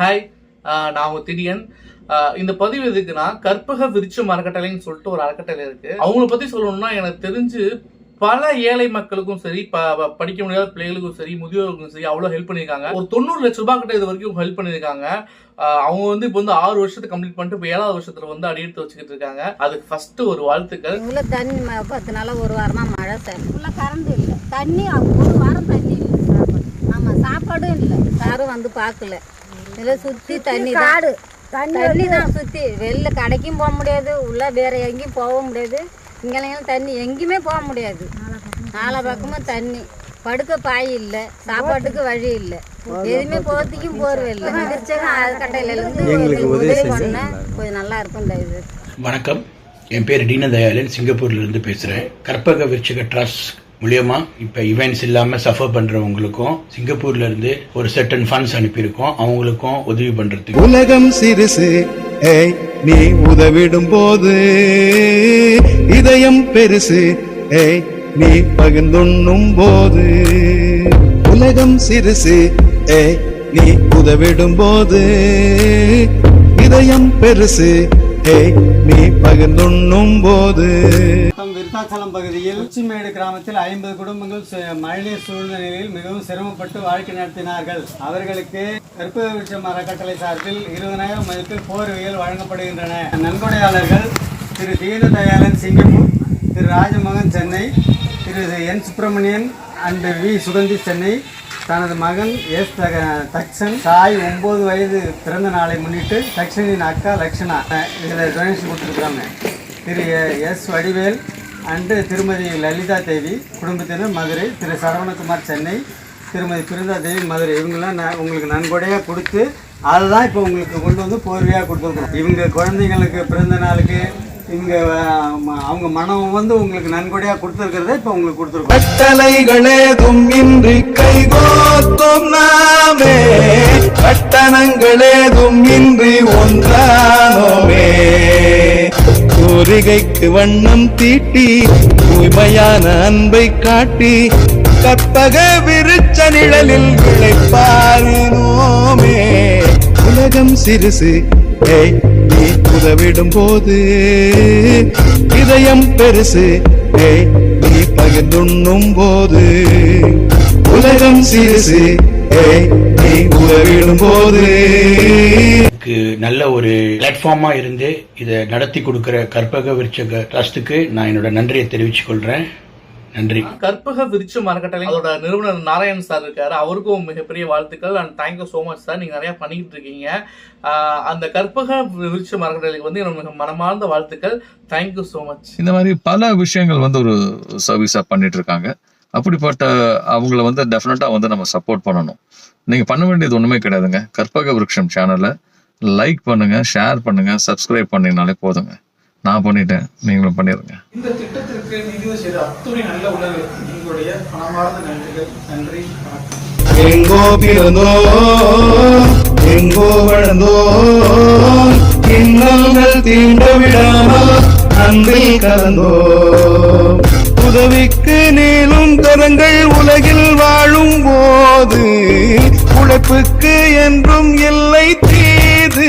Hi நான் உங்க திடியன் இந்த பதிவு எதுக்குன்னா கற்பக விருச்சம் அறக்கட்டளைன்னு சொல்லிட்டு ஒரு அறக்கட்டளை இருக்கு. அவங்கள பத்தி சொல்லணும்னா எனக்கு தெரிஞ்சு பல ஏழை மக்களுக்கும் சரி படிக்க முடியாத பிள்ளைகளுக்கும் சரி முதியோருக்கும் சரி அவ்வளோ ஹெல்ப் பண்ணியிருக்காங்க. ஒரு தொண்ணூறு லட்ச ரூபாய் கிட்ட இது வரைக்கும் ஹெல்ப் பண்ணியிருக்காங்க. அவங்க வந்து இப்போ வந்து ஆறு வருஷத்தை கம்ப்ளீட் பண்ணிட்டு இப்போ ஏழாவது வருஷத்துல வந்து அடியெடுத்து வச்சுக்கிட்டு இருக்காங்க. அதுக்கு ஃபர்ஸ்ட் ஒரு வாழ்த்துக்கள். உள்ள தண்ணி பத்து நாளாக ஒரு வாரமா மழை சார் உள்ள கரண்ட் இல்லை. தண்ணி ஒரு வாரம் தண்ணி இல்லை சாப்பாடு. சாப்பாடும் இல்லை. யாரும் வந்து பார்க்கல. இதில் சுத்தி தண்ணி காடு. தண்ணி தான் சுத்தி வெளில கடைக்கும் போக முடியாது உள்ள வேற எங்கேயும் போக முடியாது. இங்கெல்லாம் தண்ணி எங்கேயுமே போக முடியாது. நாலா பக்கமும் தண்ணி. படுக்க பாய் இல்லை சாப்பாட்டுக்கு வழி இல்லை. எதுவுமே போகிறதுக்கும் போர்வை இல்லை. அறக்கட்டையில இருந்து உதவி பண்ணா கொஞ்சம் நல்லா இருக்கும் இந்த இது. வணக்கம். என் பேர் டீன தயாளன் சிங்கப்பூர்லேருந்து பேசுகிறேன் கற்பக விருட்சக ட்ரஸ்ட் மூலியமா இப்போ இவெண்ட்ஸ் இல்லாமல் சஃபர் பண்ணுறவங்களுக்கும் சிங்கப்பூர்லேருந்து ஒரு செட்டன் ஃபண்ட்ஸ் அனுப்பியிருக்கோம். அவங்களுக்கும் உதவி பண்ணுறதுக்கு உலகம் சிறுசு ஏய் நீ உதவிடும் போது இதயம் பெருசு ஏய் நீ பகிர்ந்துண்ணும் போது. உலகம் சிறுசு ஏய் நீ உதவிடும் போது இதயம் பெருசு நீ பகிர்ந்துண்ணும் போது. விருத்தாச்சலம் பகுதியில் உச்சிமேடு கிராமத்தில் ஐம்பது குடும்பங்கள் மழைநீர் சூழ்நிலையில் மிகவும் சிரமப்பட்டு வாழ்க்கை நடத்தினார்கள். அவர்களுக்கு கற்பக விருட்சம் அறக்கட்டளை சார்பில் இருபதனாயிரம் மதிப்பில் போர்வைகள் வழங்கப்படுகின்றன. நன்கொடையாளர்கள் திரு. தீன தயாளன் சிங்கப்பூர் திரு. ராஜமோகன் சென்னை திரு. N. Subramanian and V. Suganthi Chennai தனது மகன் எஸ் தக- தக்ஷன் தாய் ஒன்பது வயது பிறந்த நாளை முன்னிட்டு தக்ஷனின் அக்கா லக்ஷனா. இதில் டொனேஷன் கொடுத்துருக்குறாங்க திரு எஸ் வடிவேல் அண்டு திருமதி லலிதா தேவி குடும்பத்தினர் மதுரை திரு சரவணகுமார் சென்னை திருமதி பிருந்தா தேவி மதுரை. இவங்கெல்லாம் நான் உங்களுக்கு நன்கொடையாக கொடுத்து அதை தான் இப்போ உங்களுக்கு கொண்டு வந்து போர்வையாக கொடுத்துருக்கோம் இவங்க குழந்தைங்களுக்கு பிறந்த நாளுக்கு இங்கே அவங்க மனம் வந்து உங்களுக்கு நன்கொடையாக கொடுத்துருக்கிறத இப்போ உங்களுக்கு கொடுத்துருக்கோம். கட்டளைகளேதும் தும்மின்றி கைகோத்தும் நாமே. கட்டணங்களேதும் இன்றி ஒன்றானோமே. கோரிகைக்கு வண்ணம் தீட்டி தூய்மையான அன்பை காட்டி கற்பக விருச்ச நிழலில் விளைப்பாரினோமே உலகம் சிறுசு ஏய் நீ உதவிடும் போது இதயம் பெருசு. நீ பகிர்ந்துண்ணும் போது உலகம் சிறுசு. நீ உதவிடும் போது நல்ல ஒரு பிளாட்ஃபார்மா இருந்து இதை நடத்தி கொடுக்கிற கற்பக விருட்சக ட்ரஸ்டுக்கு நான் என்னோட நன்றியை தெரிவிச்சுக் கொள்றேன் நன்றி. கற்பக விருட்சம் அறக்கட்டளை அதோட நிறுவனர் நாராயண் சார் இருக்காரு. அவருக்கும் மிகப்பெரிய வாழ்த்துக்கள். And thank you so much sir நீங்க நிறைய பண்ணிக்கிட்டு இருக்கீங்க. அந்த கற்பக விருட்சம் அறக்கட்டளைக்கு வந்து என்னோட மிக மனமார்ந்த வாழ்த்துக்கள். தேங்க்யூ ஸோ மச் இந்த மாதிரி பல விஷயங்கள் வந்து ஒரு சர்வீஸா பண்ணிட்டு இருக்காங்க அப்படிப்பட்ட அவங்கள வந்து டெஃபினட்டா வந்து நம்ம சப்போர்ட் பண்ணணும். நீங்க பண்ண வேண்டியது ஒண்ணுமே கிடையாதுங்க. கற்பக விருட்சம் சேனலை லைக் பண்ணுங்க ஷேர் பண்ணுங்க சப்ஸ்கிரைப் பண்ணீங்கனாலே போதுங்க. நான் பண்ணிட்டேன். நீங்களும் பண்ணிடுங்க இந்த திட்டத்திற்கு நிதி செய்த அத்துணை நல்ல உணவு. உங்களுடைய மனமார்ந்த நன்றிகள். நன்றி. எங்கோ பிறந்தோ எங்கோ வளர்ந்தோ இன்னல்கள் தீண்ட விடாமல் அன்பில் கலந்தோ. உதவிக்கு நீளும் கரங்கள் உலகில் வாழும் போது உழைப்புக்கு என்றும் எல்லை தீது.